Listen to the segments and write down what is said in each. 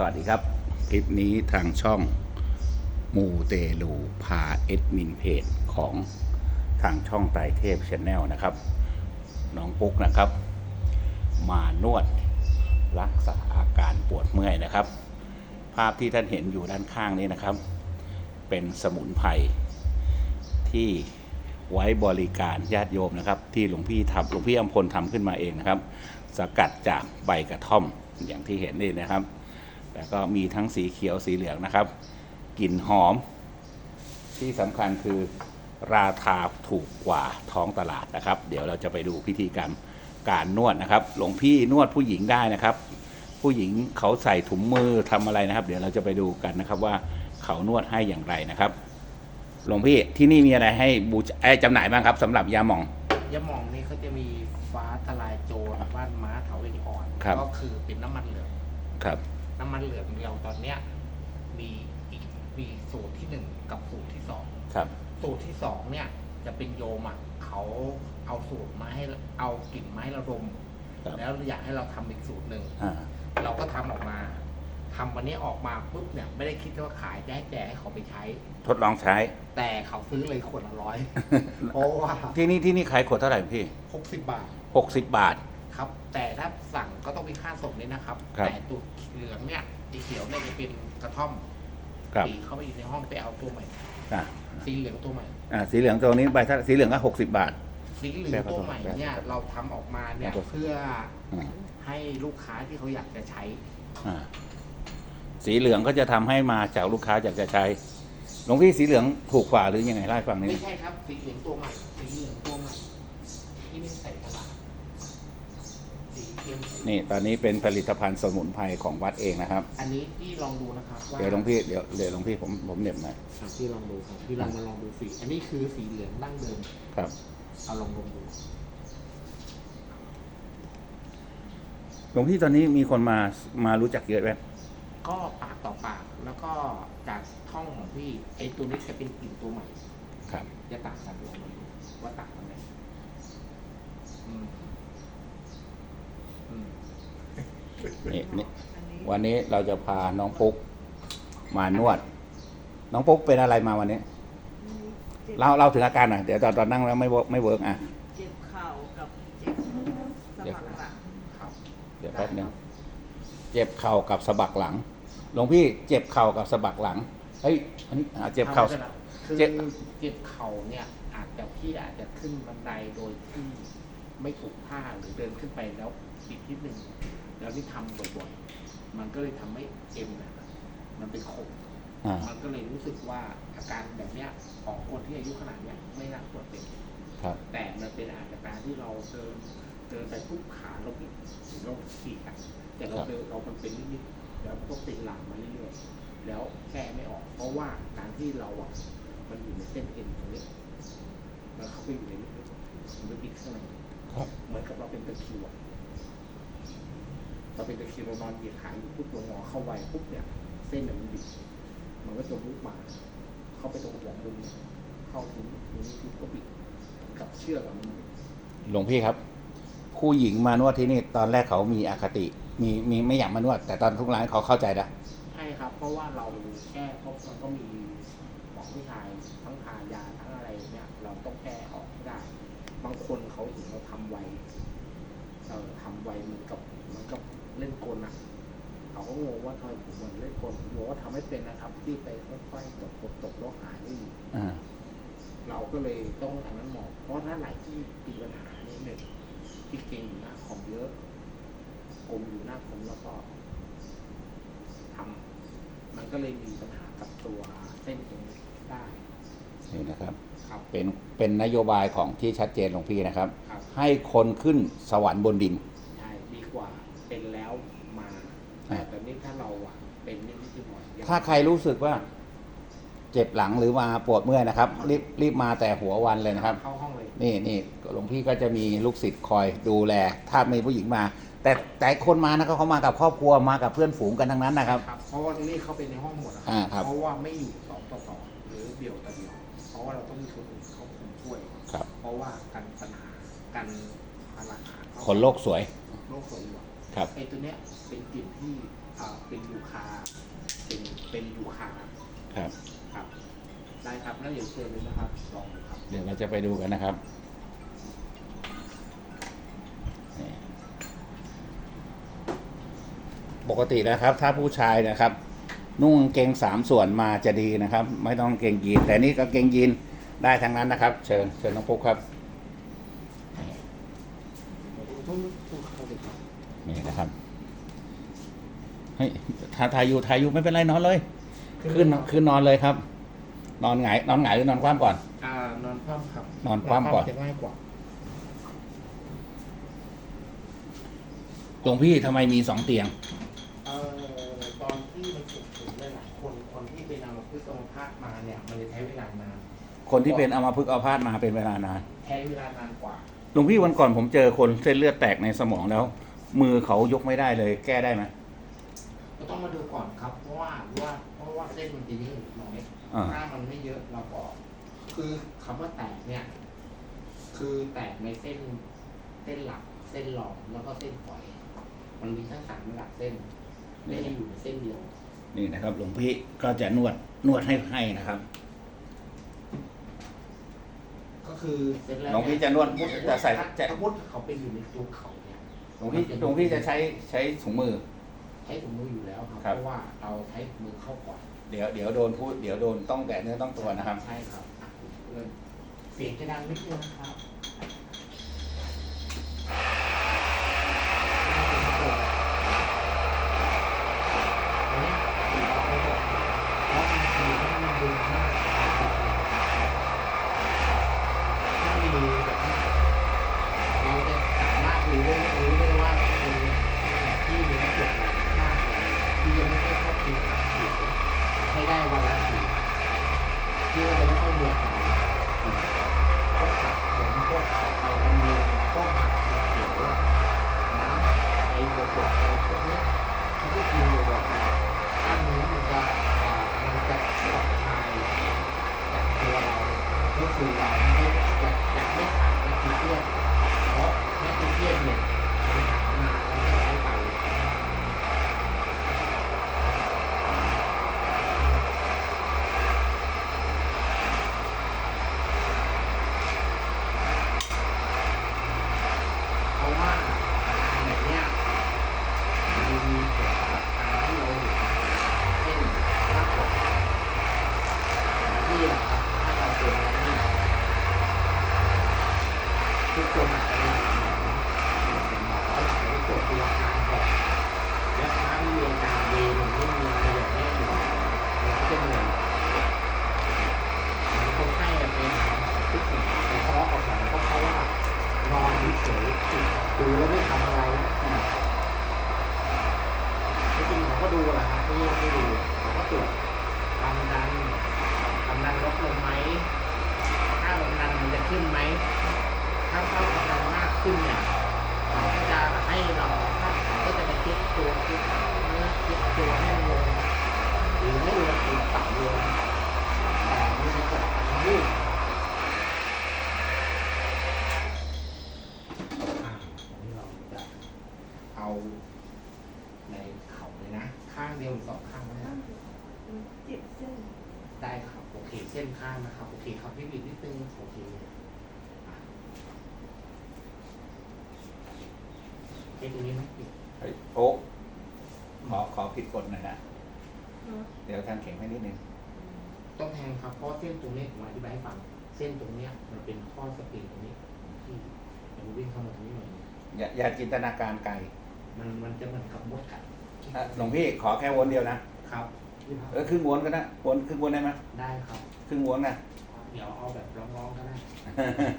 สวัสดีครับ คลิปนี้ทางช่องมูเตลูพาเอ็ดมินเพจของทางช่องไตรเทพชแนลนะครับ น้องปุ๊กนะครับ มานวดรักษาอาการปวดเมื่อยนะครับ ภาพที่ท่านเห็นอยู่ด้านข้างนี้นะครับ เป็นสมุนไพรที่ไว้บริการญาติโยมนะครับ ที่หลวงพี่ทำหลวงพี่อำพลทำขึ้นมาเองนะครับ สกัดจากใบกระท่อมอย่างที่เห็นนี่นะครับ แต่ก็มีทั้งสีเขียวสีเหลืองนะครับ กลิ่นหอม ที่สำคัญคือราคาถูกกว่าท้องตลาดนะครับ เดี๋ยวเราจะไปดูพิธีกรรมการนวดนะครับ หลวงพี่นวดผู้หญิงได้นะครับ ผู้หญิงเขาใส่ถุงมือทำอะไรนะครับ เดี๋ยวเราจะไปดูกันนะครับว่าเขานวดให้อย่างไรนะครับ หลวงพี่ที่นี่มีอะไรให้บูชาเอ้ยจำหน่ายบ้างครับสำหรับยาหม่อง ยาหม่องนี่เขาจะมีฟ้าทลายโจรบ้านม้าเถาเวงอ่อน ครับ ก็คือเป็นน้ำมันเหลืองครับ น้ำมันเหลืองเราตอนเนี้ย มีอีกมีสูตรที่หนึ่งกับสูตรที่สองครับ สูตรที่สองเนี่ย จะเป็นโยมอะเขาเอาสูตรมาให้เอากลิ่นไม้ระดมครับ แล้วอยากให้เราทำอีกสูตรหนึ่ง อ่า เราก็ทำออกมาทำวันนี้ออกมาปุ๊บเนี่ย ไม่ได้คิดว่าขายแจกแจกให้เขาไปใช้ ทดลองใช้ แต่เขาซื้อเลยขวดละร้อย เพราะว่าที่นี่ที่นี่ขายขวดเท่าไหร่พี่ หกสิบบาทหกสิบบาท ครับ แต่ถ้าสั่งก็ต้องมีค่าส่งด้วยนะครับ ครับแต่ตัวเหลืองเนี่ยสีเขียวเนี่ยจะเป็นกระท่อมครับสีเข้าไปอยู่ในห้องไปเอาตัวใหม่ อ่าสีเหลืองตัวใหม่ อ่าสีเหลืองตัวนี้ใบถ้าสีเหลืองก็หกสิบบาท สีเหลืองตัวใหม่เนี่ยเราทำออกมาเนี่ยครับเพื่ออ่าให้ลูกค้าที่เขาอยากจะใช้ อ่าสีเหลืองก็จะทำให้มาจากลูกค้าอยากจะใช้หลวงพี่สีเหลืองถูกกว่าหรือยังไงเล่าให้ฟังนิดไม่นึงใช่ครับ สีเหลืองตัวใหม่สีเหลืองตัวใหม่ที่ไม่ใส่ตลาดสีเทียมสี นี่ตอนนี้เป็นผลิตภัณฑ์สมุนไพรของวัดเองนะครับ อันนี้พี่ลองดูนะครับว่าเดี๋ยวหลวงพี่เดี๋ยวเดี๋ยวหลวงพี่ผมผมเหน็บหน่อยครับพี่ลองดูครับพี่ลองมาลองดูสีอันนี้คือสีเหลืองดั้งเดิมครับเอาลองลองดูหลวงพี่ตอนนี้มีคนมามารู้จักเยอะไหมก็ปากต่อปากแล้วก็จากท่องของพี่ไอตัวนี้จะเป็นกลิ่นตัวใหม่ครับจะต่างกันลองมาดูว่าต่างกันไหมอืมอืม นี่นี่วันนี้เราจะพาน้องปุ๊กมานวด น้องปุ๊กเป็นอะไรมาวันนี้เล่าเล่าถึงอาการหน่อยเดี๋ยวตอนตอนนั่งแล้วไม่เวิร์กไม่เวิร์กอะเจ็บเข่ากับเจ็บสะบักหลังครับเดี๋ยวแป๊บนึงเจ็บเข่ากับสะบักหลังหลวงพี่เจ็บเข่ากับสะบักหลังเฮ้ยอันนี้อ่าเจ็บเข่าอไปนะคือเจ็บเจ็บเข่าเนี่ย อาจจะพี่อาจจะขึ้นบันไดโดยที่ไม่ถูกท่าหรือเดินขึ้นไปแล้วปิดที่หนึ่ง แล้วนี่ทำบ่อยๆ มันก็เลยทำให้เอ็มเนี่ยมันเป็นขมอ่ามันก็เลยรู้สึกว่าอาการแบบเนี้ยของคนที่อายุขนาดเนี้ยไม่น่าควรเป็นครับแต่มันเป็นอาการที่เราเดินเดินไปปุ๊บขาเราบิดหรือเราขี่กันแต่เราครับเดินเรามันเป็นนิดๆแล้วก็ติดหลังมาเรื่อยๆแล้วแก้ไม่ออก เพราะว่าการที่เราอะมันอยู่ในเส้นเอ็นตรงนี้มันเข้าไปอยู่ในนี้มันไปบิดข้างในครับเหมือนกับเราเป็นตะคริวอะ เราเป็นตะคริวเรานอนเหยียดขาอยู่ปุ๊บเรางอเข้าไวปุ๊บเนี่ยเส้นเนี่ยมันบิดมันก็จะลุกมาเข้าไปตรงหัวมุมเนี่ยเข้าถึงตรงนี้คือก็บิดกับเชือกอะมันบิดหลวงพี่ครับ ผู้หญิงมานวดที่นี่ตอนแรกเขามีอคติ มีมีไม่อยากมานวด แต่ตอนทุกร้านเขาเข้าใจแล้วใช่ครับ เพราะว่าเราแก้เพราะมันก็มีของผู้ชายทั้งทานยาทั้งอะไรเนี่ยเราต้องแก้ออกให้ได้ บางคนเขาเห็นเราทำไวเออทำไวเหมือนกับเหมือนกับ เล่นกลนะเขาก็งงว่าทำไมผมเหมือนเล่นกลผมบอกว่าทำไม่เป็นนะครับ ที่ไปค่อยๆตกตกตกแล้วหายไม่อยู่อ่า เราก็เลยต้องอันนั้นหมอกเพราะถ้าไหนที่มีปัญหานี่หนึ่งที่เก่งอยู่หน้าคอมเยอะกลมอยู่หน้าคอมแล้วก็ทำมันก็เลยมีปัญหากับตัวเส้นตรงนี้ได้นี่นะครับ ครับเป็นเป็นนโยบายของที่ชัดเจนหลวงพี่นะครับ ครับ ให้คนขึ้นสวรรค์บนดินใช่ดีกว่า เป็นแล้วมาอ่าแต่ตอนนี้ถ้าเราอะเป็นนิดนิดๆหน่อยๆยังถ้าใครรู้สึกว่า เจ็บหลังหรือมาปวดเมื่อยนะครับ รีบรีบมาแต่หัววันเลยนะครับ เข้าห้องเลยนี่นี่หลวงพี่ก็จะมีลูกศิษย์คอยดูแล ถ้ามีผู้หญิงมา แต่แต่คนมานะเขามากับครอบครัวมากับเพื่อนฝูงกันทั้งนั้นนะครับ ครับเพราะว่านี่เขาเป็นในห้องหมดนะคอ่าครับเพราะว่าไม่อยู่สองต่อสองหรือเดี่ยวต่อเดี่ยวเพราะว่าเราต้องมีคนอื่นเข้าคุมช่วย ครับ เพราะว่ากันปัญหากันพาราหาคนโลกสวยโรคส่วนรวม ครับ ไอ้ตัวเนี้ยเป็นกลิ่นที่อ่าเป็นยูคา เป็นเป็นยูคาครับ ครับ ได้ครับแล้วเดี๋ยวเชิญเลยนะครับลองดูครับเดี๋ยวเราจะไปดูกันนะครับนี่ปกตินะครับ ถ้าผู้ชายนะครับ นุ่งกางเกงสามส่วนมาจะดีนะครับ ไม่ต้องกางเกงยีนแต่นี่กางเกงยีนได้ทั้งนั้นนะครับ เชิญเชิญน้องปุ๊กครับต้องต้องเข้าเลยครับ นี่นะครับเฮ้ยทาทายอยู่ทายอยู่ไม่เป็นไรนอนเลย ขึ้นขึ้นนอนเลยครับ นอนหงายนอนหงายหรือนอนคว่ำก่อน อ่านอนคว่ำครับนอนคว่ำก่อน จะง่ายกว่าหลวงพี่ทำไมมีสองเตียง เอ่อตอนที่มันฉุกเฉินหลายๆคนคนที่เป็นอัมพฤกษ์อัมพาตมาเนี่ย มันจะใช้เวลานาน คนที่เป็นอัมพฤกษ์อัมพาตมาเป็นเวลานาน ใช้เวลานานกว่า หลวงพี่วันก่อนผมเจอคนเส้นเลือดแตกในสมองแล้ว มือเขายกไม่ได้เลย แก้ได้ไหมก็ต้องมาดูก่อนครับ เพราะว่าว่าเพราะว่าเส้นมันจะยืดน้อยอ่าถ้ามันไม่เยอะเราก็คือคำว่าแตกเนี่ย คือแตกในเส้นเส้นหลัก เส้นรองแล้วก็เส้นฝอย มันมีทั้งสามระดับเส้น ไม่ได้อยู่ในเส้นเดียว นี่นะครับ หลวงพี่ก็จะนวดนวดให้ให้นะครับ ก็คือเส้นแรกหลวงพี่จะนวดจะใส่จะ ถ้ามุดเขาไปอยู่ในตัวเขาเนี่ย หลวงพี่หลวงพี่จะใช้ใช้ถุงมือ ใช้ถุงมืออยู่แล้วครับ ครับ เพราะว่าเราใช้มือเข้าก่อนเดี๋ยวเดี๋ยวโดนพูดเดี๋ยวโดนต้องแตะเนื้อต้องตัวนะครับ ใช่ครับอะเริ่มเสียงจะดังนิดนึงนะครับ เพราะเส้นตรงนี้ผมอธิบายให้ฟัง เส้นตรงเนี้ยมันเป็นข้อสปริงตรงนี้ที่มันวิ่งเข้ามาตรงนี้หน่อยอย่าอย่าจินตนาการไกลมันมันจะเหมือนกับมดกัดอะหลวงพี่ขอแค่วนเดียวนะครับเออครึ่งวนก็ได้วนครึ่งวนได้ไหมได้ครับ ครึ่งวนนะ เดี๋ยวเอาแบบร้องๆก็ได้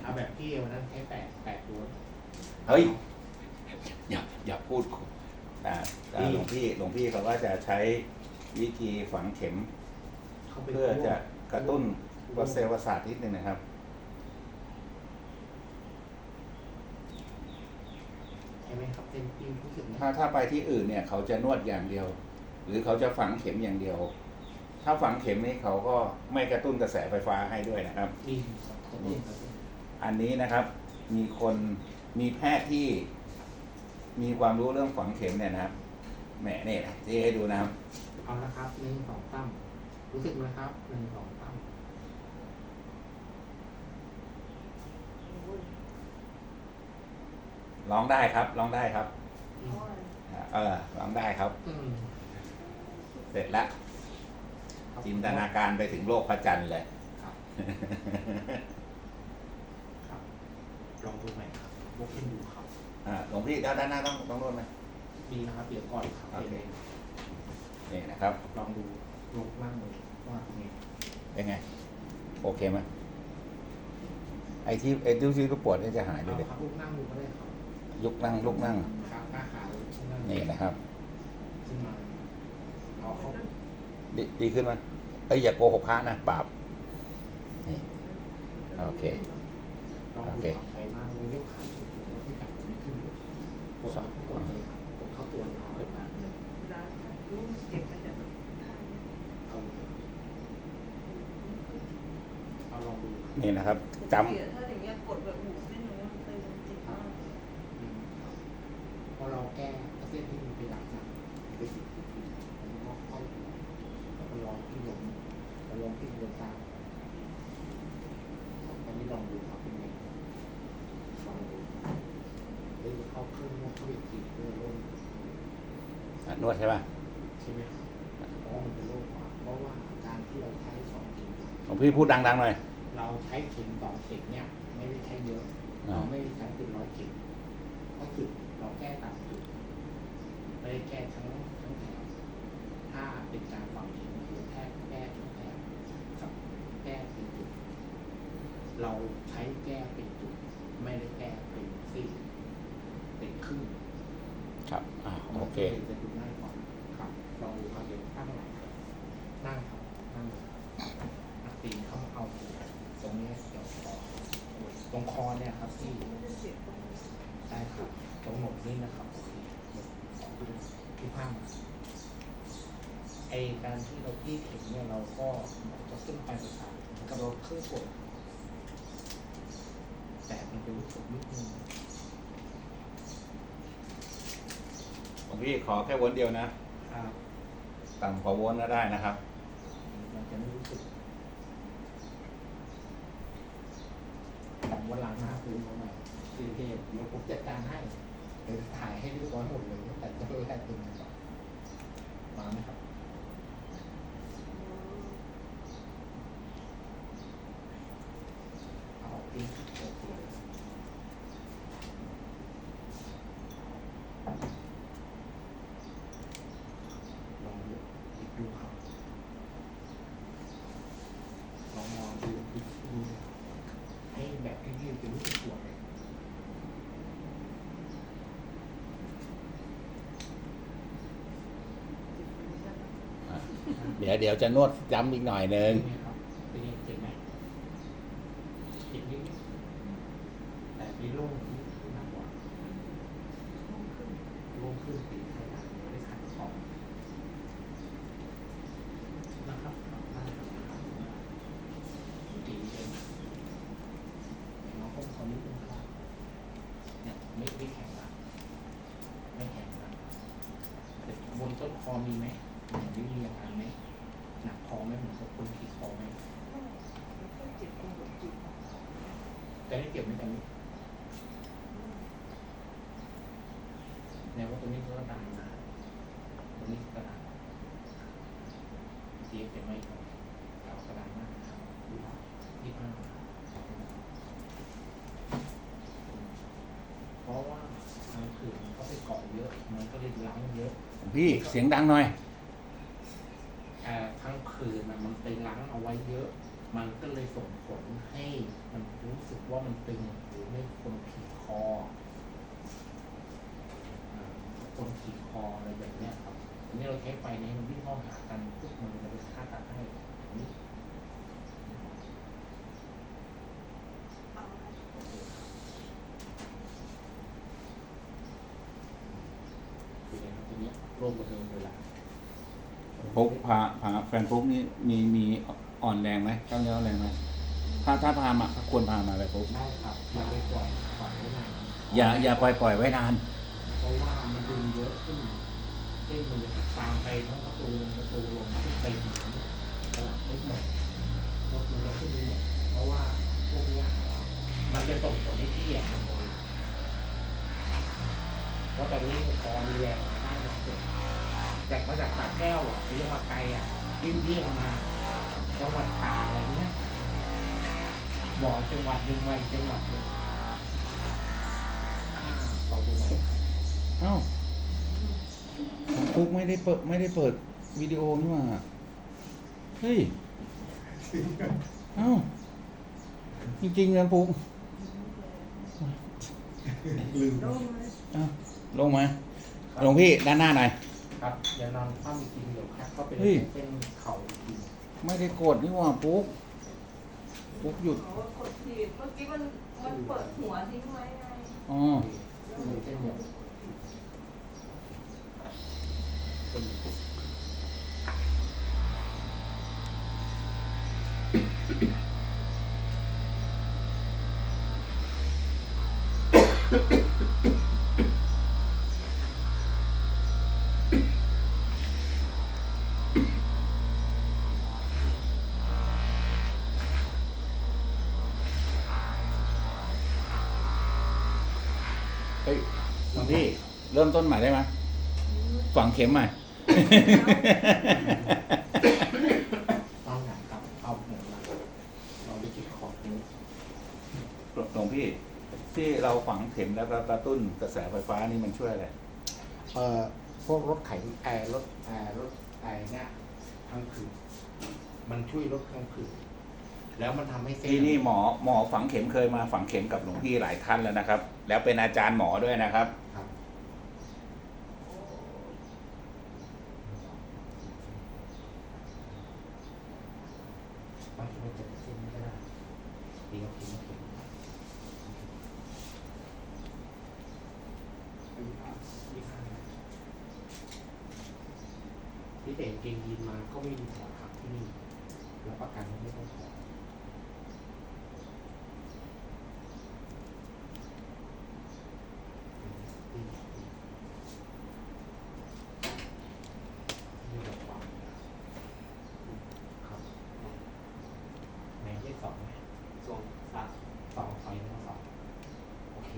เอาแบบที่วันนั้นใช้แปดแปดตัวเฮ้ย อย่าอย่าพูดอ่าอ่าอืมหลวงพี่หลวงพี่เขาก็จะใช้วิธีฝังเข็ม เข้าไปเพื่อจะ กระตุ้นประเซลล์ประสาทนิดนึงนะครับ ใช่ไหมครับเป็นปีรู้สึกไหมถ้าถ้าไปที่อื่นเนี่ย เขาจะนวดอย่างเดียว หรือเขาจะฝังเข็มอย่างเดียว ถ้าฝังเข็มนี่เขาก็ไม่กระตุ้นกระแสไฟฟ้าให้ด้วยนะครับปีครับกระตุ้นกระตุ้นอันนี้นะครับ มีคนมีแพทย์ที่มีความรู้เรื่องฝังเข็มเนี่ยนะครับแหมนี่นะที่ให้ดูนะครับ เอาละครับหนึ่งสองตั้ม รู้สึกไหมครับหนึ่งสองตั้มร้องได้ครับร้องได้ครับอืมเออร้องได้ครับ อืมเสร็จแล้วครับจินตนาการไปถึงโลกพระจันทร์เลย ครับ ครับลองดูใหม่ครับยกขึ้นดูครับ อ่าหลวงพี่ด้านด้านหน้าต้องต้องโน่นไหมดีนะครับเดี๋ยวก่อนครับโอเค เดี๋ยวนี่นะครับ ลองดู ลงนั่งเลยว่าไงเป็นไง โอเคไหมไอ้ที่ไอ้ที่ที่ปวดนี่จะหายเลยเอาเลยครับลูกนั่งดูก็ได้ครับยุกนั่งลุกนั่ง ขาหน้าขาเลยขึ้นมานี่นะครับ ขึ้นมาเอาเขาดีดีขึ้นไหมเอ้ยอย่าโกหกพระนะบาปนี่โอเค ลองโอดูเคครับใช้มากเลยยกขาขึ้นแล้วที่กัดไม่ขึ้นเลยกดกดเลยครับกดเข้าตัวน้อยมากเลยเวลารู้เจ็บมันจะแบบ เอาเอาลองดูครับ นี่นะครับจถ้าอย่างเงี้ยกดแบบหมูเส้นเนื้อมันเป็นเจ็บมากอืมครับพอเราแก้เส้นที่มันไปรับนะไปสิบสิบสิบมันก็เข้าตัวแล้วก็ลองที่ลงแล้วลองที่ลงตามตอนนี้ลองดูครับเป็นไงลองดูเฮ้ยเข้าเครื่องนวดเข้าไปจีบเพื่อลงำอะนวดใช่ป่ะใช่ไหมครับเพราะว่ามันเป็นโรคหวัดเพราะว่าการที่เราใช้สองเข็มหลวงพี่พูดดังๆหน่อย เราใช้เข็มสองเข็มเนี่ย ไม่ได้ใช้เยอะอ่าเราไม่ได้ใช้เป็นร้อยเข็มก็คือเราแก้ตามจุดไม่ได้แก้ทั้งทั้งแถวถ้าเป็นการฝังเข็มคือแค่แก้ทั้งแถวกับแก้เป็นจุด เราใช้แก้เป็นจุด ไม่ได้แก้เป็นซี่เป็นครึ่งครับอ่าโอเคจะดูง่ายกว่าครับลองดูครับเดี๋ยวตั้งหลังครับนั่งครับนั่งเลยอะตีนเข้ามาเอาต รงนี้เดี๋ยวคอตรงคอเนี่ยครับที่ไม่ได้เจ็บตรงนี้ใช่ครับตรงหนกนี่นะครับโอเคที่ข้างไอการที่เราที่เข็มเนี่ยเราก็จะขึ้นไปประสาทกับเราเครื่องกดแต่มันจะรู้สึกนิดนึงหลวงพี่ขอแค่วนเดียวนะครับต่ำกว่าวนก็ได้นะครับ มันจะไม่รู้สึก วันหลังหาคืนมาใหม่คือเทปเดี๋ยวผมจัดการให้เดี๋ยวถ่ายให้เรียบร้อยหมดเลยตั้งแต่ต้นแรกจนจบมาไหมครับ เอาปีกโอเคลองดูอีกดูครับ ลองมองดูดูดูให้แบบที่ยืดจะรู้สึกปวดเลย เดี๋ยวเดี๋ยวจะนวดย้ำอีกหน่อยหนึ่ง เป็นไงครับเป็นไงเจ็บไหมเจ็บนิดแต่มีโล่งที่หนักกว่าโล่งขึ้นตีไข่ดาวไม่ได้ขัดคอนะครับได้ครับนะครับตีเองน้องก้มคอนิดนึงครับเนี่ยไม่ไม่แข็งละไม่แข็งละแต่บนต้นคอมีไหมเหมือนที่มีอาการไหมหนักคอไหมเหมือนกับคนขีดคอไหม เจ็บตรงหัวจิต แต่นี่เก็บไม่แต่นี้แตัวนี้ก็ดังนะตัวนี้ก็ดังเทียบเก็บไม่เก่ากระดานมากครับยี่ห้าเพราะว่าทางคืนมันไปเกาะเยอะ มันก็เลยล้างเยอะพี่เสียงดังหน่อยแต่ทั้งคืนนะมันไปล้างเอาไว้เยอะ มันก็เลยส่งผลให้มันรู้สึกว่ามันตึงหรือไม่คนขี่คอาคนขี่คออะไรแบบเนี้ยครับอันนี้เราใช้ไฟในมันวิ่ งเข้าหากันปุ๊บมันจะไปฆ่าตัดให้อันนี้คือไงครับตัวเนี้ยโรคมันเดินเวลาปุ๊กพาพาแฟนปุ๊กนี่มีมีอ่อนแรงไหมกล้ามเนื้ออ่อนแรงไหมถ้าถ้าพามาควรพามาเลยปุ๊กได้ครับอย่าไปปล่อยปล่อยไว้นานอย่าอย่าปล่อยปล่อยไว้นานเพราะว่ามันดึงเยอะขึ้น เช่มันจะตามไปทั้งประตูประตูลงไปหาตลาดทุกหมดรถมันจะขึ้นไปหมดเพราะว่าพวกนี้มันจะส่งผลให้ที่แยกขโมยเพราะตอนนี้พอมีแรงมาได้มาเกิดแต่มาจากสระแก้วอะหรือจังหวัดไกลอะวิ่งเที่ยวมาจังหวัดตาอะไรเงี้ยบอกจังหวัดหนึ่งไปจังหวัดหนึ่งเราดูไหมเอ้า ปุ๊กไม่ได้เปิดไม่ได้เปิดวิดีโอนี่หว่าเฮ้ย เอ้า จริงๆนะปุ๊กลืมโดนไหมเอ้าลงมาลงพี่ด้านหน้าหน่อย ครับอย่านอนคว่ำอีกทีเดียวครับก็เป็นเฮ้ยเส้นเข่าอีกทีไม่ได้กดนี่หว่าปุ๊กปุ๊กหยุดเขาว่ากดผิดเมื่อกี้มันมันเปิดหัวทิ้งไว้ไงอ๋อมีเส้นเดียว เฮ้ยหลวงพี่เริ่มต้นใหม่ได้ไหมฝังเข็มใหม่ ต้องไหนครับเอาหัวมาเราไปจิกขอบนี้หลวงพี่ ที่เราฝังเข็มแล้วก็กระตุ้นกระแสไฟฟ้านี่มันช่วยอะไร เอ่อพวกรถไถแอร์รถแอร์รถไอเนี่ยทางผืดมันช่วยลดทางผืดแล้วมันทำให้เส้นที่นี่หมอหมอฝังเข็มเคยมาฝังเข็มกับหลวงพี่หลายท่านแล้วนะครับ แล้วเป็นอาจารย์หมอด้วยนะครับ ครั บางทีมันจะเส้นไม่ได้ดีกเข็มไม่เข็มที่แต่เกงยีนมาก็ไม่มีถอดครับที่นี่รับประกันไม่ต้องถอดนี่แบบความครับไหนเลขสองไหมสองสามสองสองอีกแล้วสองโอเค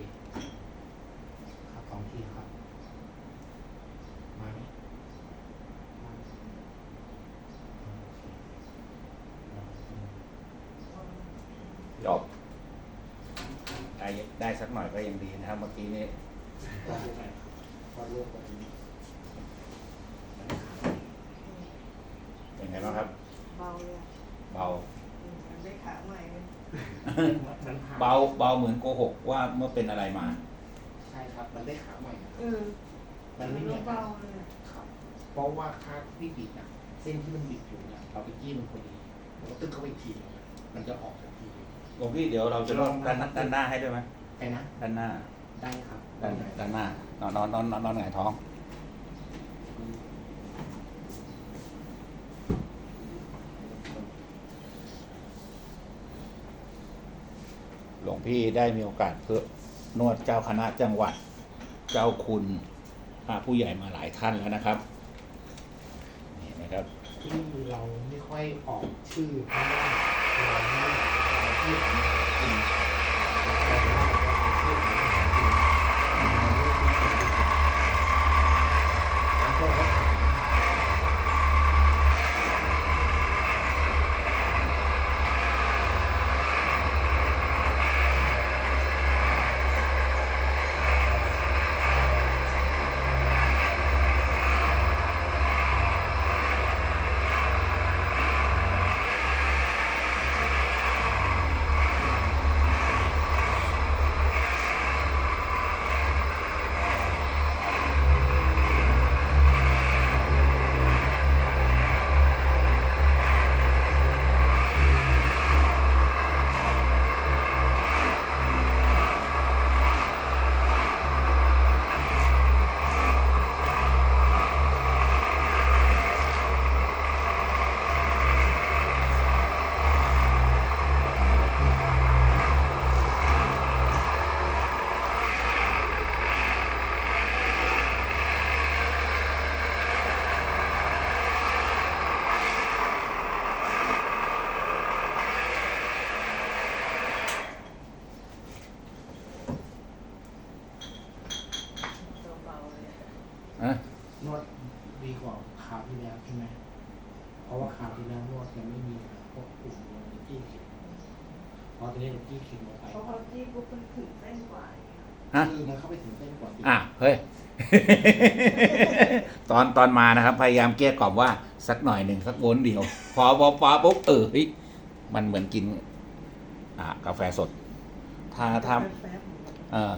ครับสองทีครับ มาไหมมาโอเคแล้วอืม จบ ได้ได้สักหน่อยก็ยังดีนะครับเมื่อกี้นี้ก็รู้ไหมก็รู้แบบนี้เป็นไงบ้างครับ เบาเลยอะเบา อืมมันได้ขาใหม่เลยมันผ่นเบาเบาเหมือนโกหกว่าเมื่อเป็นอะไรมา ใช่ครับ มันได้ขาใหม่นะเออมันไม่เหมือนกัเบานเลยอะครับ เพราะว่าค่าที่บิดอะเส้นที่มันบิดอยู่เนี่ยเราไปจี้มันพอดีเราก็ตึ้งเข้าไปอีกทีนึงมันจะออกทันทีหล วงพี่เดี๋ยวเราจะนวดด้านหน้าด้านหน้าให้ด้วยไหมแต่นะ ด้านหน้า ได้ครับด้านด้านหน้านอนนอนนอนนอนนอนหงายท้อง หลวงพี่ได้มีโอกาสเพื่อนวดเจ้าคณะจังหวัด เจ้าคุณพระผู้ใหญ่มาหลายท่านแล้วนะครับ นี่นะครับ ที่เราไม่ค่อยออกชื่อเพราะว่าเราไม่ เจี้เข็มลงไปเพราะเขาจี้ปุ๊บมันถึงเส้นกว่าอย่างเงี้ยฮะ คือมันเข้าไปถึงเส้นกว่าที่อะ เฮ้ย ตอนตอนมานะครับ พยายามเกลี้ยกล่อมว่าสักหน่อยหนึ่งสักวนเดียว พอพอพอปุ๊บเออเฮ้ยมันเหมือนกิน อ่ากาแฟสด ถ้าถ้าแป๊บๆเออ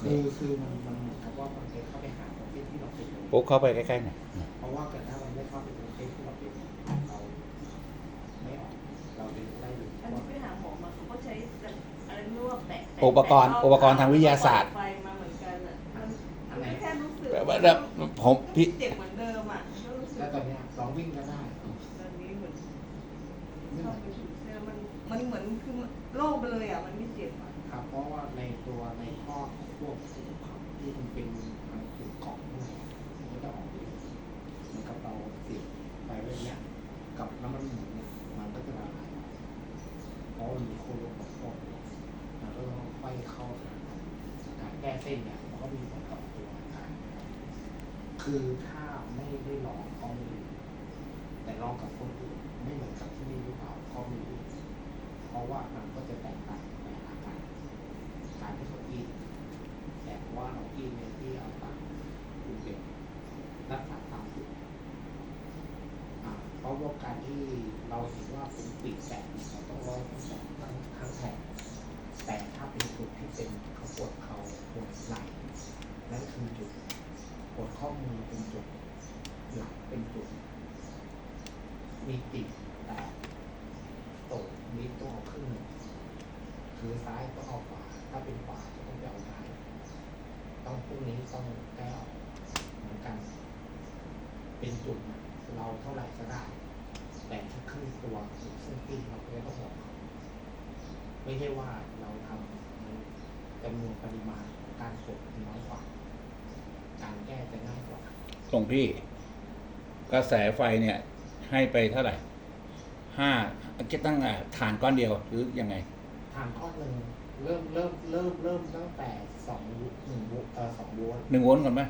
คือคือมันมันเหมือนกับว่ามันไปเข้าไปหาตรงเส้นที่เราเป็นเลยปุ๊บเข้าไปใกล้ๆหน่อยเพราะว่าเกิดถ้าเราไม่ อุปกรณ์แปะอุปกรณ์ทางวิทยาศาสตร์ไฟมาเหมือนกันอะมันอะไรแค่รู้สึกแบบว่าแบบผมพี่เจ็บเหมือนเดิมอะก็รู้สึกแล้วตอนเนี้ยลองวิ่งก็ได้ตอนนี้เหมือนเข้าไปถึงเส้นมันมันเหมือนคือโล่งไปเลยอะมันไม่เจ็บอะ ครับ เพราะว่าในตัวในข้อพวกสุขภาพที่มันเป็นทางจุดเกาะข้างในมันก็จะออกเองเหมือนกับเราเสียบไปไว้เนี้ยกับน้ำมันหมูเนี่ยมันก็จะละลายเพราะมันมีโคโลกับพวกมันก็ต้องค่อยเข้าหากันการแก้เส้นเนี่ยมันก็มีผลกับตัวอาการ คือถ้าไม่ได้ลองก็ไม่รู้แต่ลองกับคนอื่นไม่เหมือนกับที่นี่หรือเปล่าก็ไม่รู้ เพราะว่ามันก็จะแตกต่างในอาการการที่เขากินแต่ว่าเรากินในที่เอาตามคุณเป็นรักษาตามจุดอ่าเพราะว่าการที่เราเห็นว่าเป็นปีกแตกเนี่ยเราต้องร้อยทั้งแตกทั้งทั้งแถบแต่ถ้าเป็นจุดที่เป็นเขาปวดเขาปวดไหล่นั่นคือจุดปวดข้อมือเป็นจุดหลังเป็นจุด มีปีกแตก ตกนี้ต้องเอาครึ่งหนึ่งคือซ้ายต้องเอาขวา ถ้าเป็นขวาจะต้องไปเอาซ้าย ต้องพรุ่งนี้ต้องแก้ออกเหมือนกัน เป็นจุดน่ะเราเท่าไหร่ก็ได้ แต่ถ้าครึ่งตัวหรือครึ่งปีเราก็ต้องบอกเขาไม่ใช่ว่าเราทำมันจำนวนปริมาณของการกดน้อยกว่า การแก้จะง่ายกว่า หลวงพี่ กระแสไฟเนี่ย ให้ไปเท่าไหร่ห้าจะตั้งอะฐานก้อนเดียวหรือยังไง ทางข้อหนึ่งเริ่มเริ่มเริ่มเริ่มตั้งแต่สองโวลต์หนึ่งโวลต์เอ่อสองโวลต์หนึ่งโวลต์ก่อนไหม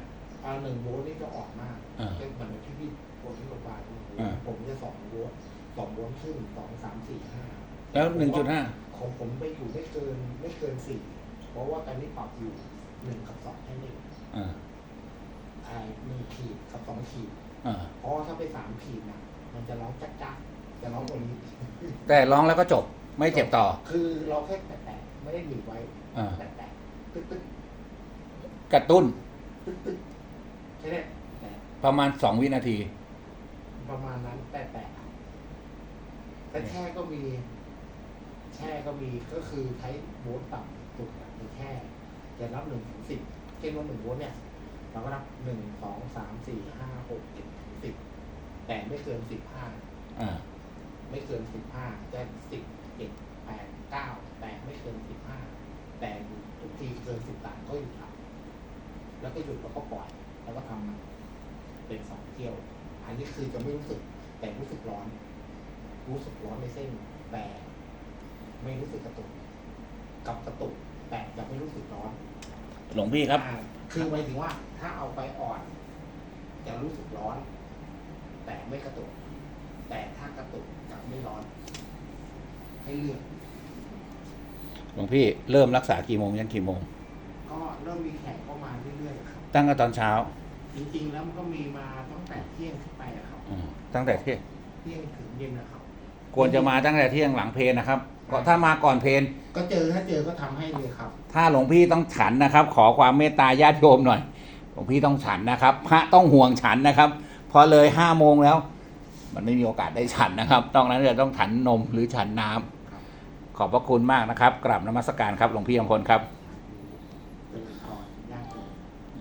อ่าหนึ่งโวลต์นี่จะอ่อนมากอ่าเป็นเหมือนที่พี่ปวดที่โรงพยาบาลหนึ่งโวลต์อ่า ผมจะสองโวลต์สองโวลต์ครึ่งสองสามสี่ห้าแล้วหนึ่งจุดห้าของผมไปอยู่ไม่เกินไม่เกินสี่ เพราะว่าตอนนี้ปรับอยู่หนึ่งกับสองแค่นี้อ่าไอ้หนึ่งขีดกับสองขีดอ่าเพราะว่าถ้าไปสามขีดนะมันจะร้องจักจักจะร้องกว่านี้ แต่ร้องแล้วก็จบไม่เจ็บต่อ คือเราแค่แตะๆไม่ได้หนีบไว้อ่า แตะๆตึ๊กตึ๊กกระตุ้นตึ๊กตึ๊กแค่นี้แต่ประมาณสองวินาที ประมาณนั้นแต่แต่แต่แช่ก็มี แช่ก็มีก็คือใช้โวลต์ต่ำสุดอะ ไปแช่จะนับหนึ่งถึงสิบเช่นว่าหนึ่งโวลต์เนี่ยเราก็นับหนึ่งสองสามสี่ห้าหกเจ็ดถึงสิบแต่ไม่เกินสิบห้าอ่า ไม่เกินสิบห้าจะสิบเจ็ดแปดเก้าแต่ไม่เกินสิบห้าแต่ทุกทีเกินสิบสามก็หยุดทำแล้วก็หยุดแล้วก็ปล่อย แล้วก็ทำมันเป็นสองเที่ยว อันนี้คือจะไม่รู้สึก แต่รู้สึกร้อน รู้สึกร้อนในเส้นแต่ไม่รู้สึกกระตุกกับกระตุก แต่จะไม่รู้สึกร้อนหลวงพี่ครับ อ่าคือหมายถึงว่า ถ้าเอาไปอ่อน จะรู้สึกร้อน แต่ไม่กระตุก แต่ถ้ากระตุกจะไม่ร้อน ให้เลือก หลวงพี่เริ่มรักษากี่โมงยันกี่โมง ก็เริ่มมีแขกเข้ามาเรื่อยๆครับ ตั้งแต่ตอนเช้าจริงๆแล้วมันก็มีมาตั้งแต่เที่ยงขึ้นไปอะครับ อืมตั้งแต่เที่ยงเที่ยงถึงเย็นนะครับ ควรจะมาตั้งแต่เที่ยงหลังเพลนนะครับ ก็ถ้ามาก่อนเพลนก็เจอถ้าเจอก็ทำให้เลยครับ ถ้าหลวงพี่ต้องฉันนะครับ ขอความเมตตาญาติโยมหน่อย หลวงพี่ต้องฉันนะครับ พระต้องห่วงฉันนะครับ พอเลยห้าโมงแล้ว มันไม่มีโอกาสได้ฉันนะครับต้องนั้นจะต้องฉันนมหรือฉันน้ำครับขอบพระคุณมากนะครับกราบนมัสการครับหลวงพี่อมพลครับ